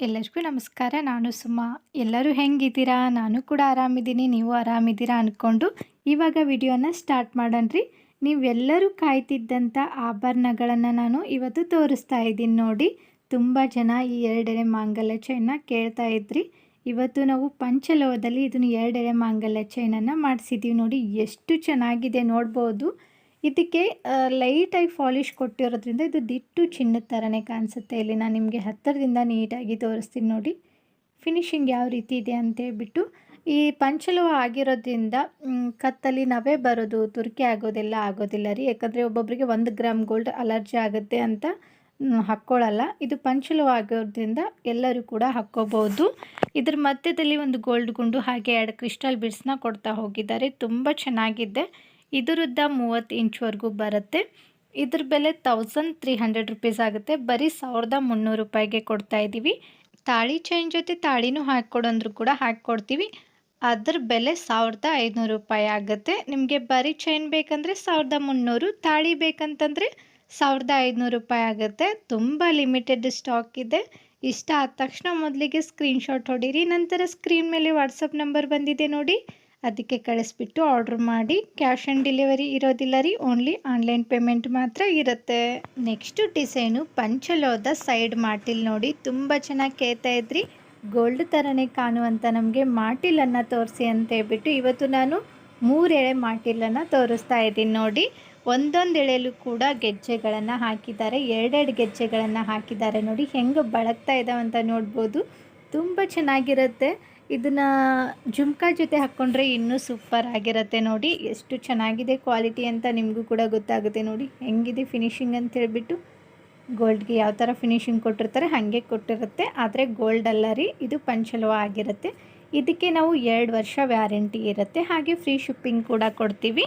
ಎಲ್ಲರಿಗೂ ನಮಸ್ಕಾರ. ನಾನು ಸುಮಾ. ಎಲ್ಲರೂ ಹೆಂಗಿದ್ದೀರಾ? ನಾನು ಕೂಡ ಆರಾಮಿದ್ದೀನಿ. ನೀವು ಆರಾಮಿದ್ದೀರಾ ಅಂದ್ಕೊಂಡು ಇವಾಗ ವಿಡಿಯೋನ ಸ್ಟಾರ್ಟ್ ಮಾಡೋಣ್ರಿ. ನೀವೆಲ್ಲರೂ ಕಾಯ್ತಿದ್ದಂಥ ಆಭರಣಗಳನ್ನು ನಾನು ಇವತ್ತು ತೋರಿಸ್ತಾ ಇದ್ದೀನಿ ನೋಡಿ. ತುಂಬ ಜನ ಈ ಎರಡೆಳೆ ಮಾಂಗಲ್ಯ ಚೈನ ಕೇಳ್ತಾ ಇದ್ರಿ. ಇವತ್ತು ನಾವು ಪಂಚಲೋಹದಲ್ಲಿ ಇದನ್ನು ಎರಡೆಳೆ ಮಾಂಗಲ್ಯ ಚೈನನ್ನು ಮಾಡಿಸಿದ್ದೀವಿ ನೋಡಿ. ಎಷ್ಟು ಚೆನ್ನಾಗಿದೆ ನೋಡ್ಬೋದು. ಇದಕ್ಕೆ ಲೈಟಾಗಿ ಪಾಲಿಷ್ ಕೊಟ್ಟಿರೋದ್ರಿಂದ ಇದು ದಿಟ್ಟು ಚಿನ್ನದ ಥರನೇ ಕಾಣಿಸುತ್ತೆ. ಇಲ್ಲಿ ನಾನು ನಿಮಗೆ ಹತ್ತಿರದಿಂದ ನೀಟಾಗಿ ತೋರಿಸ್ತೀನಿ ನೋಡಿ. ಫಿನಿಶಿಂಗ್ ಯಾವ ರೀತಿ ಇದೆ ಅಂತ ಹೇಳ್ಬಿಟ್ಟು, ಈ ಪಂಚಲವ ಆಗಿರೋದ್ರಿಂದ ಕತ್ತಲ್ಲಿ ನವೆ ಬರೋದು, ತುರ್ಕಿ ಆಗೋದೆಲ್ಲ ಆಗೋದಿಲ್ಲ ರೀ. ಯಾಕಂದರೆ ಒಬ್ಬೊಬ್ಬರಿಗೆ ಒಂದು ಗ್ರಾಮ್ ಗೋಲ್ಡ್ ಅಲರ್ಜಿ ಆಗುತ್ತೆ ಅಂತ ಹಾಕ್ಕೊಳ್ಳಲ್ಲ ಇದು ಪಂಚಲವ ಆಗೋದ್ರಿಂದ ಎಲ್ಲರೂ ಕೂಡ ಹಾಕ್ಕೋಬೋದು ಇದ್ರ ಮಧ್ಯದಲ್ಲಿ ಒಂದು ಗೋಲ್ಡ್ ಗುಂಡು ಹಾಗೆ ಎರಡು ಕ್ರಿಸ್ಟಲ್ ಬಿಡ್ಸ್ನ ಕೊಡ್ತಾ ಹೋಗಿದ್ದಾರೆ. ತುಂಬ ಚೆನ್ನಾಗಿದೆ. ಇದರದ್ದ ಮೂವತ್ತು ಇಂಚ್ವರೆಗೂ ಬರುತ್ತೆ. ಇದ್ರ ಬೆಲೆ ತೌಸಂಡ್ ತ್ರೀ ಹಂಡ್ರೆಡ್ ರುಪೀಸ್ ಆಗುತ್ತೆ. ಬರೀ ಸಾವಿರದ ಮುನ್ನೂರು ರೂಪಾಯಿಗೆ ಕೊಡ್ತಾ ಇದ್ದೀವಿ ತಾಳಿ ಚೈನ್ ಜೊತೆ ತಾಳಿನೂ ಹಾಕ್ಕೊಡಂದ್ರು ಕೂಡ ಹಾಕ್ಕೊಡ್ತೀವಿ. ಅದ್ರ ಬೆಲೆ ಸಾವಿರದ ಐದುನೂರು ರೂಪಾಯಿ ಆಗುತ್ತೆ. ನಿಮಗೆ ಬರೀ ಚೈನ್ ಬೇಕಂದರೆ ಸಾವಿರದ ಮುನ್ನೂರು, ತಾಳಿ ಬೇಕಂತಂದರೆ ಸಾವಿರದ ಐದುನೂರು ರೂಪಾಯಿ ಆಗುತ್ತೆ. ತುಂಬ ಲಿಮಿಟೆಡ್ ಸ್ಟಾಕ್ ಇದೆ. ಇಷ್ಟ ಆದ ತಕ್ಷಣ ಮೊದಲಿಗೆ ಸ್ಕ್ರೀನ್ಶಾಟ್ ಹೊಡೀರಿ. ನಂತರ ಸ್ಕ್ರೀನ್ ಮೇಲೆ ವಾಟ್ಸಪ್ ನಂಬರ್ ಬಂದಿದೆ ನೋಡಿ. ಅದಕ್ಕೆ ಕಳಿಸ್ಬಿಟ್ಟು ಆರ್ಡ್ರ್ ಮಾಡಿ ಕ್ಯಾಶ್ ಆನ್ ಡೆಲಿವರಿ ಇರೋದಿಲ್ಲ ರೀ ಓನ್ಲಿ ಆನ್ಲೈನ್ ಪೇಮೆಂಟ್ ಮಾತ್ರ ಇರುತ್ತೆ. ನೆಕ್ಸ್ಟ್ ಡಿಸೈನು ಪಂಚಲೋದ ಸೈಡ್ ಮಾಟಿಲ್ ನೋಡಿ, ತುಂಬ ಚೆನ್ನಾಗಿ ಕೇಳ್ತಾ ಇದ್ರಿ. ಗೋಲ್ಡ್ ಥರನೇ ಕಾಣುವಂಥ ನಮಗೆ ಮಾಟಿಲನ್ನು ತೋರಿಸಿ ಅಂತ ಹೇಳ್ಬಿಟ್ಟು ಇವತ್ತು ನಾನು ಮೂರು ಎಳೆ ಮಾಟಿಲನ್ನು ತೋರಿಸ್ತಾ ಇದ್ದೀನಿ ನೋಡಿ. ಒಂದೊಂದು ಎಳೆಯಲ್ಲೂ ಕೂಡ ಗೆಜ್ಜೆಗಳನ್ನು ಹಾಕಿದ್ದಾರೆ, ಎರಡೆರಡು ಗೆಜ್ಜೆಗಳನ್ನು ಹಾಕಿದ್ದಾರೆ ನೋಡಿ. ಹೆಂಗೆ ಬಳಗ್ತಾ ಇದ್ದಾವಂತ ನೋಡ್ಬೋದು. ತುಂಬ ಚೆನ್ನಾಗಿರುತ್ತೆ. ಇದನ್ನು ಜುಮ್ಕಾ ಜೊತೆ ಹಾಕ್ಕೊಂಡ್ರೆ ಇನ್ನೂ ಸೂಪರ್ ಆಗಿರುತ್ತೆ ನೋಡಿ. ಎಷ್ಟು ಚೆನ್ನಾಗಿದೆ ಕ್ವಾಲಿಟಿ ಅಂತ ನಿಮಗೂ ಕೂಡ ಗೊತ್ತಾಗುತ್ತೆ ನೋಡಿ. ಹೆಂಗಿದೆ ಫಿನಿಶಿಂಗ್ ಅಂತ ಹೇಳಿಬಿಟ್ಟು ಗೋಲ್ಡ್ಗೆ ಯಾವ ಥರ ಫಿನಿಶಿಂಗ್ ಕೊಟ್ಟಿರ್ತಾರೆ ಹಾಗೆ ಕೊಟ್ಟಿರುತ್ತೆ. ಆದರೆ ಗೋಲ್ಡ್ ಅಲ್ಲ ರೀ, ಇದು ಪಂಚಲೋಹ ಆಗಿರುತ್ತೆ. ಇದಕ್ಕೆ ನಾವು ಎರಡು ವರ್ಷ ವ್ಯಾರಂಟಿ ಇರುತ್ತೆ. ಹಾಗೆ ಫ್ರೀ ಶಿಪ್ಪಿಂಗ್ ಕೂಡ ಕೊಡ್ತೀವಿ.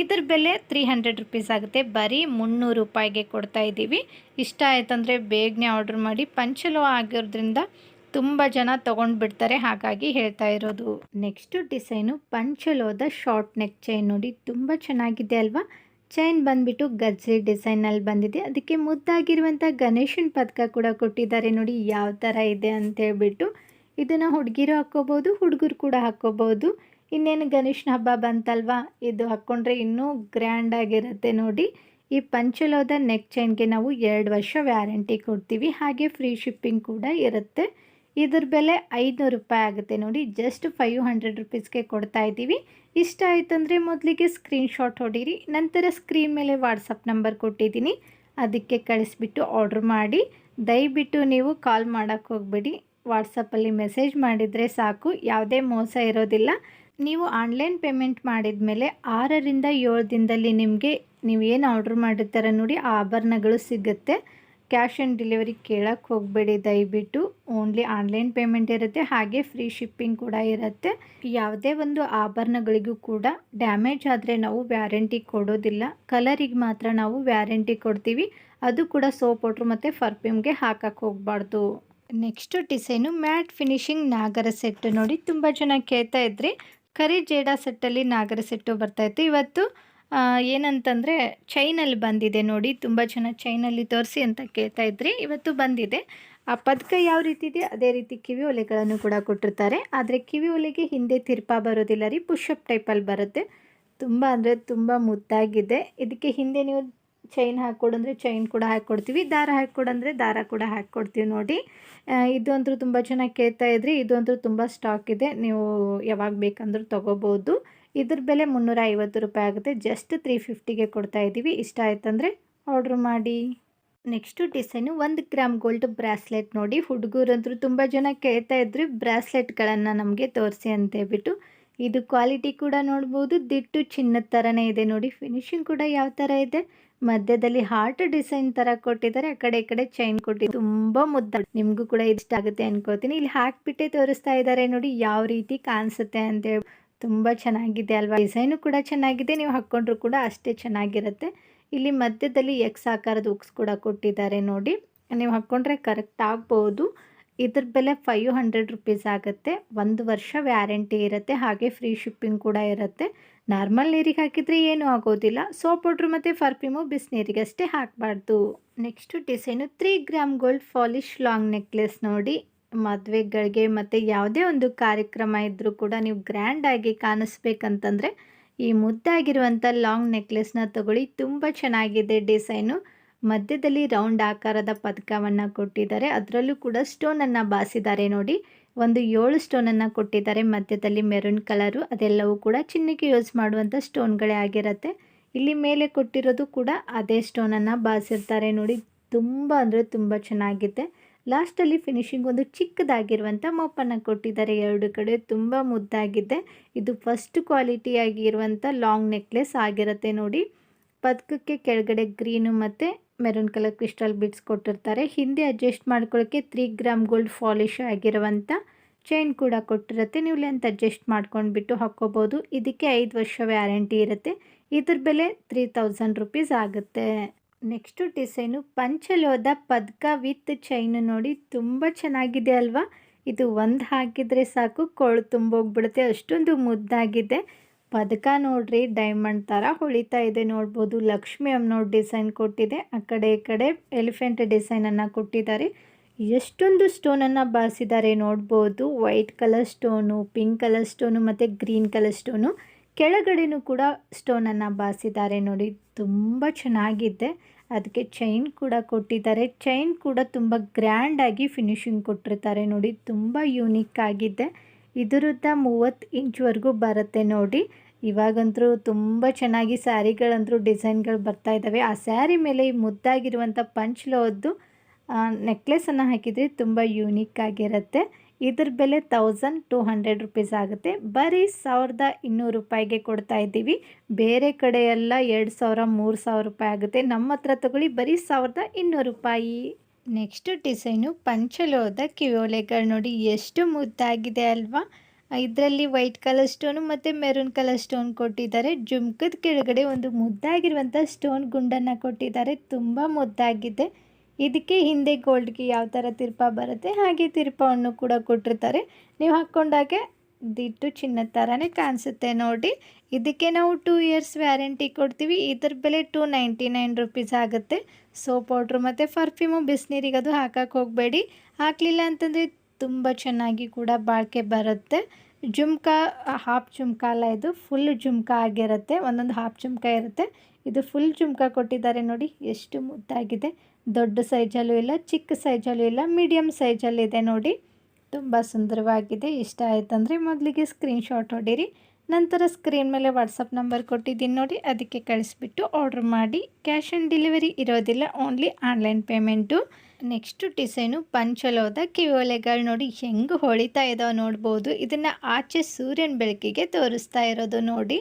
ಇದ್ರ ಬೆಲೆ ತ್ರೀ ಹಂಡ್ರೆಡ್ ರುಪೀಸ್ ಆಗುತ್ತೆ. ಬರೀ ಮುನ್ನೂರು ರೂಪಾಯಿಗೆ ಕೊಡ್ತಾ ಇದ್ದೀವಿ. ಇಷ್ಟ ಆಯ್ತಂದರೆ ಬೇಗನೆ ಆರ್ಡ್ರ್ ಮಾಡಿ. ಪಂಚಲೋಹ ಆಗಿರೋದ್ರಿಂದ ತುಂಬ ಜನ ತೊಗೊಂಡ್ಬಿಡ್ತಾರೆ. ಹಾಗಾಗಿ ಹೇಳ್ತಾ ಇರೋದು. ನೆಕ್ಸ್ಟ್ ಡಿಸೈನು ಪಂಚಲೋದ ಶಾರ್ಟ್ ನೆಕ್ ಚೈನ್ ನೋಡಿ ತುಂಬ ಚೆನ್ನಾಗಿದೆ ಅಲ್ವಾ? ಚೈನ್ ಬಂದ್ಬಿಟ್ಟು ಗಜ್ರಿ ಡಿಸೈನಲ್ಲಿ ಬಂದಿದೆ. ಅದಕ್ಕೆ ಮುದ್ದಾಗಿರುವಂಥ ಗಣೇಶನ ಪದಕ ಕೂಡ ಕೊಟ್ಟಿದ್ದಾರೆ ನೋಡಿ ಯಾವ ಥರ ಇದೆ ಅಂತ ಹೇಳ್ಬಿಟ್ಟು. ಇದನ್ನು ಹುಡುಗಿರು ಹಾಕ್ಕೋಬೋದು, ಹುಡುಗರು ಕೂಡ ಹಾಕ್ಕೋಬೋದು. ಇನ್ನೇನು ಗಣೇಶನ ಹಬ್ಬ ಬಂತಲ್ವಾ? ಇದು ಹಾಕ್ಕೊಂಡ್ರೆ ಇನ್ನೂ ಗ್ರ್ಯಾಂಡ್ ಆಗಿರುತ್ತೆ ನೋಡಿ. ಈ ಪಂಚಲೋದ ನೆಕ್ ಚೈನ್ಗೆ ನಾವು ಎರಡು ವರ್ಷ ವ್ಯಾರಂಟಿ ಕೊಡ್ತೀವಿ. ಹಾಗೆ ಫ್ರೀ ಶಿಪ್ಪಿಂಗ್ ಕೂಡ ಇರುತ್ತೆ. ಇದ್ರ ಬೆಲೆ ಐದುನೂರು ರೂಪಾಯಿ ಆಗುತ್ತೆ ನೋಡಿ. ಜಸ್ಟ್ ಫೈವ್ ಹಂಡ್ರೆಡ್ ರುಪೀಸ್ಗೆ ಕೊಡ್ತಾ ಇದ್ದೀವಿ. ಇಷ್ಟ ಆಯ್ತಂದರೆ ಮೊದಲಿಗೆ ಸ್ಕ್ರೀನ್ಶಾಟ್ ಹೊಡೀರಿ. ನಂತರ ಸ್ಕ್ರೀನ್ ಮೇಲೆ ವಾಟ್ಸಪ್ ನಂಬರ್ ಕೊಟ್ಟಿದ್ದೀನಿ. ಅದಕ್ಕೆ ಕಳಿಸ್ಬಿಟ್ಟು ಆರ್ಡ್ರ್ ಮಾಡಿ. ದಯವಿಟ್ಟು ನೀವು ಕಾಲ್ ಮಾಡೋಕ್ಕೆ ಹೋಗಬೇಡಿ. ವಾಟ್ಸಪ್ಪಲ್ಲಿ ಮೆಸೇಜ್ ಮಾಡಿದರೆ ಸಾಕು. ಯಾವುದೇ ಮೋಸ ಇರೋದಿಲ್ಲ. ನೀವು ಆನ್ಲೈನ್ ಪೇಮೆಂಟ್ ಮಾಡಿದ ಮೇಲೆ ಆರರಿಂದ ಏಳು ದಿನದಲ್ಲಿ ನಿಮಗೆ ನೀವು ಏನು ಆರ್ಡ್ರ್ ಮಾಡಿರ್ತಾರ ನೋಡಿ, ಆ ಆಭರಣಗಳು ಸಿಗುತ್ತೆ. ಕ್ಯಾಶ್ ಆನ್ ಡೆಲಿವರಿ ಕೇಳಕ್ಕೆ ಹೋಗಬೇಡಿ. ದಯವಿಟ್ಟು ಓನ್ಲಿ ಆನ್ಲೈನ್ ಪೇಮೆಂಟ್ ಇರುತ್ತೆ, ಹಾಗೆ ಫ್ರೀ ಶಿಪ್ಪಿಂಗ್ ಕೂಡ ಇರುತ್ತೆ. ಯಾವುದೇ ಒಂದು ಆಭರಣಗಳಿಗೂ ಕೂಡ ಡ್ಯಾಮೇಜ್ ಆದರೆ ನಾವು ವ್ಯಾರಂಟಿ ಕೊಡೋದಿಲ್ಲ. ಕಲರಿಗೆ ಮಾತ್ರ ನಾವು ವ್ಯಾರಂಟಿ ಕೊಡ್ತೀವಿ. ಅದು ಕೂಡ ಸೋಪ್ ಪೌಡ್ರ್ ಮತ್ತು ಫರ್ಫ್ಯೂಮ್ಗೆ ಹಾಕಕ್ಕೆ ಹೋಗಬಾರ್ದು. ನೆಕ್ಸ್ಟು ಡಿಸೈನು ಮ್ಯಾಟ್ ಫಿನಿಶಿಂಗ್ ನಾಗರ ಸೆಟ್. ನೋಡಿ, ತುಂಬ ಜನ ಕೇಳ್ತಾ ಇದ್ರಿ. ಕರಿ ಜೇಡ ಸೆಟ್ಟಲ್ಲಿ ನಾಗರ ಸೆಟ್ಟು ಬರ್ತಾಯಿತ್ತು ಇವತ್ತು ಏನಂತಂದರೆ ಚೈನಲ್ಲಿ ಬಂದಿದೆ ನೋಡಿ, ತುಂಬ ಜನ ಚೈನಲ್ಲಿ ತೋರಿಸಿ ಅಂತ ಕೇಳ್ತಾ ಇದ್ರಿ. ಇವತ್ತು ಬಂದಿದೆ. ಆ ಪದಕ ಯಾವ ರೀತಿ ಇದೆ ಅದೇ ರೀತಿ ಕಿವಿ ಒಲೆಗಳನ್ನು ಕೂಡ ಕೊಟ್ಟಿರ್ತಾರೆ. ಆದರೆ ಕಿವಿ ಒಲೆಗೆ ಹಿಂದೆ ತಿರ್ಪ ಬರೋದಿಲ್ಲ ರೀ ಪುಷಪ್ ಟೈಪಲ್ಲಿ ಬರುತ್ತೆ. ತುಂಬ ಅಂದರೆ ತುಂಬ ಮುದ್ದಾಗಿದೆ. ಇದಕ್ಕೆ ಹಿಂದೆ ನೀವು ಚೈನ್ ಹಾಕ್ಕೊಡಂದ್ರೆ ಚೈನ್ ಕೂಡ ಹಾಕ್ಕೊಡ್ತೀವಿ. ದಾರ ಹಾಕ್ಕೊಡಂದ್ರೆ ದಾರ ಕೂಡ ಹಾಕ್ಕೊಡ್ತೀವಿ ನೋಡಿ. ಇದು ಅಂತೂ ತುಂಬ ಚೆನ್ನಾಗಿ ಕೇಳ್ತಾ ಇದ್ರಿ. ಇದು ಅಂತೂ ತುಂಬ ಸ್ಟಾಕ್ ಇದೆ. ನೀವು ಯಾವಾಗ ಬೇಕಂದ್ರೂ ತೊಗೋಬೋದು. ಇದ್ರ ಬೆಲೆ ಮುನ್ನೂರ ಐವತ್ತು ರೂಪಾಯಿ ಆಗುತ್ತೆ. ಜಸ್ಟ್ ತ್ರೀ ಫಿಫ್ಟಿಗೆ ಕೊಡ್ತಾ ಇದ್ದೀವಿ. ಇಷ್ಟ ಆಯ್ತಂದರೆ ಆರ್ಡ್ರ್ ಮಾಡಿ. ನೆಕ್ಸ್ಟು ಡಿಸೈನು ಒಂದು ಗ್ರಾಮ್ ಗೋಲ್ಡ್ ಬ್ರಾಸ್ಲೆಟ್ ನೋಡಿ. ಹುಡುಗರಂತೂ ತುಂಬ ಜನ ಕೇಳ್ತಾ ಇದ್ರು. ಬ್ರಾಸ್ಲೆಟ್ಗಳನ್ನು ನಮಗೆ ತೋರಿಸಿ ಅಂತ ಹೇಳ್ಬಿಟ್ಟು. ಇದು ಕ್ವಾಲಿಟಿ ಕೂಡ ನೋಡ್ಬೋದು. ದಿಟ್ಟು ಚಿನ್ನದ ಥರನೇ ಇದೆ ನೋಡಿ. ಫಿನಿಶಿಂಗ್ ಕೂಡ ಯಾವ ಥರ ಇದೆ? ಮಧ್ಯದಲ್ಲಿ ಹಾರ್ಟ್ ಡಿಸೈನ್ ತರ ಕೊಟ್ಟಿದ್ದಾರೆ. ಆ ಕಡೆ ಈ ಕಡೆ ಚೈನ್ ಕೊಟ್ಟಿದ್ದು ತುಂಬಾ ಮುದ್ದ ನಿಮ್ಗೂ ಕೂಡ ಇಷ್ಟ ಆಗುತ್ತೆ ಅನ್ಕೋತೀನಿ. ಇಲ್ಲಿ ಹಾಕ್ಬಿಟ್ಟೆ ತೋರಿಸ್ತಾ ಇದ್ದಾರೆ ನೋಡಿ ಯಾವ ರೀತಿ ಕಾಣಿಸುತ್ತೆ ಅಂತೇಳಿ ತುಂಬ ಚೆನ್ನಾಗಿದೆ ಅಲ್ವಾ? ಡಿಸೈನು ಕೂಡ ಚೆನ್ನಾಗಿದೆ. ನೀವು ಹಾಕ್ಕೊಂಡ್ರು ಕೂಡ ಅಷ್ಟೇ ಚೆನ್ನಾಗಿರುತ್ತೆ. ಇಲ್ಲಿ ಮಧ್ಯದಲ್ಲಿ ಎಕ್ಸ್ ಆಕಾರದ ಉಕ್ಸ್ ಕೂಡ ಕೊಟ್ಟಿದ್ದಾರೆ ನೋಡಿ. ನೀವು ಹಾಕ್ಕೊಂಡ್ರೆ ಕರೆಕ್ಟ್ ಆಗ್ಬೋದು. ಇದ್ರ ಬೆಲೆ ಫೈವ್ ಹಂಡ್ರೆಡ್ ರುಪೀಸ್ ಆಗುತ್ತೆ. ಒಂದು ವರ್ಷ ವ್ಯಾರಂಟಿ ಇರುತ್ತೆ. ಹಾಗೆ ಫ್ರೀ ಶಿಪ್ಪಿಂಗ್ ಕೂಡ ಇರುತ್ತೆ. ನಾರ್ಮಲ್ ನೀರಿಗೆ ಹಾಕಿದರೆ ಏನೂ ಆಗೋದಿಲ್ಲ. ಸೋಪ್ ಪೌಡ್ರು ಮತ್ತು ಪರ್ಫ್ಯೂಮು ಬಿಸಿನೀರಿಗೆ ಅಷ್ಟೇ ಹಾಕಬಾರ್ದು. Next design three gram gold polish long necklace ನೋಡಿ. ಮದುವೆಗಳಿಗೆ ಮತ್ತು ಯಾವುದೇ ಒಂದು ಕಾರ್ಯಕ್ರಮ ಇದ್ದರೂ ಕೂಡ ನೀವು ಗ್ರ್ಯಾಂಡಾಗಿ ಕಾಣಿಸ್ಬೇಕಂತಂದರೆ ಈ ಮುದ್ದಾಗಿರುವಂಥ ಲಾಂಗ್ ನೆಕ್ಲೆಸ್ನ ತಗೊಳ್ಳಿ. ತುಂಬ ಚೆನ್ನಾಗಿದೆ ಡಿಸೈನು ಮಧ್ಯದಲ್ಲಿ ರೌಂಡ್ ಆಕಾರದ ಪದಕವನ್ನು ಕೊಟ್ಟಿದ್ದಾರೆ. ಅದರಲ್ಲೂ ಕೂಡ ಸ್ಟೋನನ್ನು ಬಾಸಿದ್ದಾರೆ ನೋಡಿ. ಒಂದು ಏಳು ಸ್ಟೋನನ್ನು ಕೊಟ್ಟಿದ್ದಾರೆ ಮಧ್ಯದಲ್ಲಿ ಮೆರೂನ್ ಕಲರು ಅದೆಲ್ಲವೂ ಕೂಡ ಚಿನ್ನಕ್ಕೆ ಯೂಸ್ ಮಾಡುವಂಥ ಸ್ಟೋನ್ಗಳೇ ಆಗಿರುತ್ತೆ. ಇಲ್ಲಿ ಮೇಲೆ ಕೊಟ್ಟಿರೋದು ಕೂಡ ಅದೇ ಸ್ಟೋನನ್ನು ಬಾಸಿರ್ತಾರೆ ನೋಡಿ. ತುಂಬ ಅಂದರೆ ತುಂಬ ಚೆನ್ನಾಗಿದೆ ಲಾಸ್ಟಲ್ಲಿ ಫಿನಿಶಿಂಗ್ ಒಂದು ಚಿಕ್ಕದಾಗಿರುವಂಥ ಮೋಪನ್ನು ಕೊಟ್ಟಿದ್ದಾರೆ ಎರಡು ಕಡೆ. ತುಂಬ ಮುದ್ದಾಗಿದೆ. ಇದು ಫಸ್ಟ್ ಕ್ವಾಲಿಟಿಯಾಗಿರುವಂಥ ಲಾಂಗ್ ನೆಕ್ಲೆಸ್ ಆಗಿರುತ್ತೆ ನೋಡಿ. ಪದಕಕ್ಕೆ ಕೆಳಗಡೆ ಗ್ರೀನು ಮತ್ತು ಮೆರೂನ್ ಕಲರ್ ಕ್ರಿಸ್ಟಲ್ ಬಿಡ್ಸ್ ಕೊಟ್ಟಿರ್ತಾರೆ. ಹಿಂದೆ ಅಡ್ಜಸ್ಟ್ ಮಾಡ್ಕೊಳ್ಳೋಕ್ಕೆ ತ್ರೀ ಗ್ರಾಮ್ ಗೋಲ್ಡ್ ಫಾಲಿಶ್ ಆಗಿರುವಂಥ ಚೈನ್ ಕೂಡ ಕೊಟ್ಟಿರುತ್ತೆ. ನೀವು ಲೆಂತ್ ಅಡ್ಜಸ್ಟ್ ಮಾಡ್ಕೊಂಡ್ಬಿಟ್ಟು ಹಾಕ್ಕೋಬೋದು. ಇದಕ್ಕೆ ಐದು ವರ್ಷ ವ್ಯಾರಂಟಿ ಇರುತ್ತೆ. ಇದ್ರ ಬೆಲೆ ತ್ರೀ ತೌಸಂಡ್ ರುಪೀಸ್ ಆಗುತ್ತೆ. ನೆಕ್ಸ್ಟು ಡಿಸೈನು ಪಂಚಲೋದ ಪದ್ಕ ವಿತ್ ಚೈನು ನೋಡಿ ತುಂಬ ಚೆನ್ನಾಗಿದೆ ಅಲ್ವಾ? ಇದು ಒಂದು ಹಾಕಿದರೆ ಸಾಕು, ಕೊಳು ತುಂಬೋಗ್ಬಿಡುತ್ತೆ, ಅಷ್ಟೊಂದು ಮುದ್ದಾಗಿದೆ. ಪದಕ ನೋಡ್ರಿ ಡೈಮಂಡ್ ಥರ ಹೊಳಿತಾ ಇದೆ ನೋಡ್ಬೋದು. ಲಕ್ಷ್ಮಿ ಅಮ್ಮನೋಡ್ ಡಿಸೈನ್ ಕೊಟ್ಟಿದೆ. ಆ ಕಡೆ ಈ ಕಡೆ ಎಲಿಫೆಂಟ್ ಡಿಸೈನನ್ನು ಕೊಟ್ಟಿದ್ದಾರೆ. ಎಷ್ಟೊಂದು ಸ್ಟೋನನ್ನು ಬಾರಿಸಿದ್ದಾರೆ ನೋಡ್ಬೋದು. White colour stone pink colour stone ಮತ್ತು ಗ್ರೀನ್ ಕಲರ್ ಸ್ಟೋನು ಕೆಳಗಡೆನೂ ಕೂಡ ಸ್ಟೋನನ್ನು ಬಾರಿಸಿದ್ದಾರೆ ನೋಡಿ. ತುಂಬ ಚೆನ್ನಾಗಿದೆ. ಅದಕ್ಕೆ ಚೈನ್ ಕೂಡ ಕೊಟ್ಟಿದ್ದಾರೆ. ಚೈನ್ ಕೂಡ ತುಂಬ ಗ್ರ್ಯಾಂಡಾಗಿ ಫಿನಿಶಿಂಗ್ ಕೊಟ್ಟಿರ್ತಾರೆ ನೋಡಿ. ತುಂಬ ಯೂನಿಕ್ ಆಗಿದೆ. ಇದರದ್ದ ಮೂವತ್ತು ಇಂಚ್ವರೆಗೂ ಬರುತ್ತೆ ನೋಡಿ. ಇವಾಗಂತೂ ತುಂಬ ಚೆನ್ನಾಗಿ ಸ್ಯಾರಿಗಳಂತೂ ಡಿಸೈನ್ಗಳು ಬರ್ತಾ ಇದ್ದಾವೆ ಆ ಸ್ಯಾರಿ ಮೇಲೆ ಈ ಮುದ್ದಾಗಿರುವಂಥ ಪಂಚ್ಲೋದ್ದು ನೆಕ್ಲೆಸನ್ನು ಹಾಕಿದರೆ ತುಂಬ ಯೂನಿಕ್ ಆಗಿರುತ್ತೆ. ಇದ್ರ ಬೆಲೆ ತೌಸಂಡ್ ಟೂ ಹಂಡ್ರೆಡ್ ರುಪೀಸ್ ಆಗುತ್ತೆ. ಬರೀ ಸಾವಿರದ ಇನ್ನೂರು ರೂಪಾಯಿಗೆ ಕೊಡ್ತಾ ಇದ್ದೀವಿ. ಬೇರೆ ಕಡೆ ಎಲ್ಲ ಎರಡು ಸಾವಿರ, ಮೂರು ಸಾವಿರ ರೂಪಾಯಿ ಆಗುತ್ತೆ. ನಮ್ಮ ಹತ್ರ ತಗೊಳ್ಳಿ, ಬರೀ ಸಾವಿರದ ಇನ್ನೂರು ರೂಪಾಯಿ. ನೆಕ್ಸ್ಟ್ ಡಿಸೈನು ಪಂಚಲೋದ ಕಿವೋಲೆಗಳು ನೋಡಿ, ಎಷ್ಟು ಮುದ್ದಾಗಿದೆ ಅಲ್ವಾ? ಇದರಲ್ಲಿ ವೈಟ್ ಕಲರ್ ಸ್ಟೋನು ಮತ್ತು ಮೆರೂನ್ ಕಲರ್ ಸ್ಟೋನ್ ಕೊಟ್ಟಿದ್ದಾರೆ. ಜುಮ್ಕದ ಕೆಳಗಡೆ ಒಂದು ಮುದ್ದಾಗಿರುವಂಥ ಸ್ಟೋನ್ ಗುಂಡನ್ನು ಕೊಟ್ಟಿದ್ದಾರೆ. ತುಂಬ ಮುದ್ದಾಗಿದೆ. ಇದಕ್ಕೆ ಹಿಂದೆ ಗೋಲ್ಡ್ಗೆ ಯಾವ ಥರ ತಿರ್ಪ ಬರುತ್ತೆ, ಹಾಗೆ ತಿರ್ಪವನ್ನು ಕೂಡ ಕೊಟ್ಟಿರ್ತಾರೆ. ನೀವು ಹಾಕ್ಕೊಂಡಾಗೆ ದಿಟ್ಟು ಚಿನ್ನದ ಥರನೇ ಕಾಣಿಸುತ್ತೆ ನೋಡಿ. ಇದಕ್ಕೆ ನಾವು ಟೂ ಇಯರ್ಸ್ ವ್ಯಾರಂಟಿ ಕೊಡ್ತೀವಿ. ಇದ್ರ ಬೆಲೆ ಟೂ ನೈಂಟಿ ನೈನ್ ರುಪೀಸ್ ಆಗುತ್ತೆ. ಸೋಪ್ ಪೌಡ್ರು ಮತ್ತು ಪರ್ಫ್ಯೂಮು ಬಿಸಿನೀರಿಗೆ ಅದು ಹಾಕಕ್ಕೆ ಹೋಗಬೇಡಿ. ಹಾಕಲಿಲ್ಲ ಅಂತಂದರೆ ತುಂಬ ಚೆನ್ನಾಗಿ ಕೂಡ ಬಾಳಿಕೆ ಬರುತ್ತೆ. ಜುಮ್ಕ ಹಾಫ್ ಜುಮ್ಕ ಅಲ್ಲ ಇದು ಫುಲ್ ಜುಮ್ಕ ಆಗಿರುತ್ತೆ. ಒಂದೊಂದು ಹಾಫ್ ಜುಮ್ಕ ಇರುತ್ತೆ. ಇದು ಫುಲ್ ಜುಮ್ಕ ಕೊಟ್ಟಿದ್ದಾರೆ ನೋಡಿ. ಎಷ್ಟು ಮುದ್ದಾಗಿದೆ. ದೊಡ್ಡ ಸೈಜಲ್ಲೂ ಇಲ್ಲ, ಚಿಕ್ಕ ಸೈಜಲ್ಲೂ ಇಲ್ಲ ಮೀಡಿಯಮ್ ಸೈಜಲ್ಲಿದೆ ನೋಡಿ. ತುಂಬ ಸುಂದರವಾಗಿದೆ. ಇಷ್ಟ ಆಯ್ತಂದರೆ ಮೊದಲಿಗೆ ಸ್ಕ್ರೀನ್ಶಾಟ್ ಹೊಡೀರಿ ನಂತರ ಸ್ಕ್ರೀನ್ ಮೇಲೆ ವಾಟ್ಸಪ್ ನಂಬರ್ ಕೊಟ್ಟಿದ್ದೀನಿ ನೋಡಿ, ಅದಕ್ಕೆ ಕಳಿಸ್ಬಿಟ್ಟು ಆರ್ಡ್ರ್ ಮಾಡಿ. ಕ್ಯಾಶ್ ಆನ್ ಡೆಲಿವರಿ ಇರೋದಿಲ್ಲ only online payment next design ಪಂಚಲೋದ ಕಿವಿಯೊಲೆಗಳು ನೋಡಿ, ಹೆಂಗೆ ಹೊಳಿತಾ ಇದಾವೆ ನೋಡ್ಬೋದು. ಇದನ್ನು ಆಚೆ ಸೂರ್ಯನ ಬೆಳಕಿಗೆ ತೋರಿಸ್ತಾ ಇರೋದು ನೋಡಿ.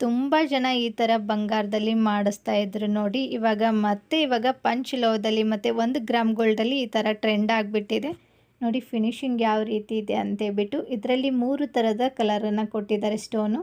ತುಂಬ ಜನ ಈ ಥರ ಬಂಗಾರದಲ್ಲಿ ಮಾಡಿಸ್ತಾ ಇದ್ರು ನೋಡಿ. ಇವಾಗ ಮತ್ತೆ ಇವಾಗ ಪಂಚಲೋದಲ್ಲಿ ಮತ್ತು ಒಂದು ಗ್ರಾಮ್ ಗೋಲ್ಡಲ್ಲಿ ಈ ಥರ ಟ್ರೆಂಡ್ ಆಗಿಬಿಟ್ಟಿದೆ. ನೋಡಿ ಫಿನಿಶಿಂಗ್ ಯಾವ ರೀತಿ ಇದೆ ಅಂತೇಳ್ಬಿಟ್ಟು ಇದರಲ್ಲಿ ಮೂರು ಥರದ ಕಲರನ್ನು ಕೊಟ್ಟಿದ್ದಾರೆ ಸ್ಟೋನು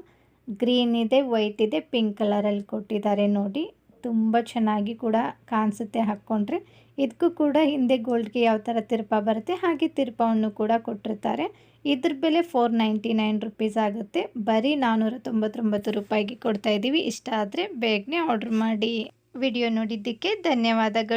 ಗ್ರೀನ್ ಇದೆ ವೈಟ್ ಇದೆ ಪಿಂಕ್ ಕಲರಲ್ಲಿ ಕೊಟ್ಟಿದ್ದಾರೆ ನೋಡಿ. ತುಂಬ ಚೆನ್ನಾಗಿ ಕೂಡ ಕಾಣಿಸುತ್ತೆ ಹಾಕ್ಕೊಂಡ್ರೆ ಇದಕ್ಕೂ ಕೂಡ ಹಿಂದೆ ಗೋಲ್ಡ್ಗೆ ಯಾವ ಥರ ತಿರ್ಪ ಬರುತ್ತೆ ಹಾಗೆ ತಿರ್ಪವನ್ನು ಕೂಡ ಕೊಟ್ಟಿರ್ತಾರೆ. ಇದ್ರ ಬೆಲೆ ಫೋರ್ ನೈಂಟಿ ನೈನ್ ರುಪೀಸ್ ಆಗುತ್ತೆ. ಬರೀ ನಾನ್ನೂರ ತೊಂಬತ್ತೊಂಬತ್ತು ರೂಪಾಯಿಗೆ ಕೊಡ್ತಾ ಇದ್ದೀವಿ ಇಷ್ಟ ಆದರೆ ಬೇಗನೆ ಆರ್ಡ್ರ್ ಮಾಡಿ. ವಿಡಿಯೋ ನೋಡಿದ್ದಕ್ಕೆ ಧನ್ಯವಾದಗಳು.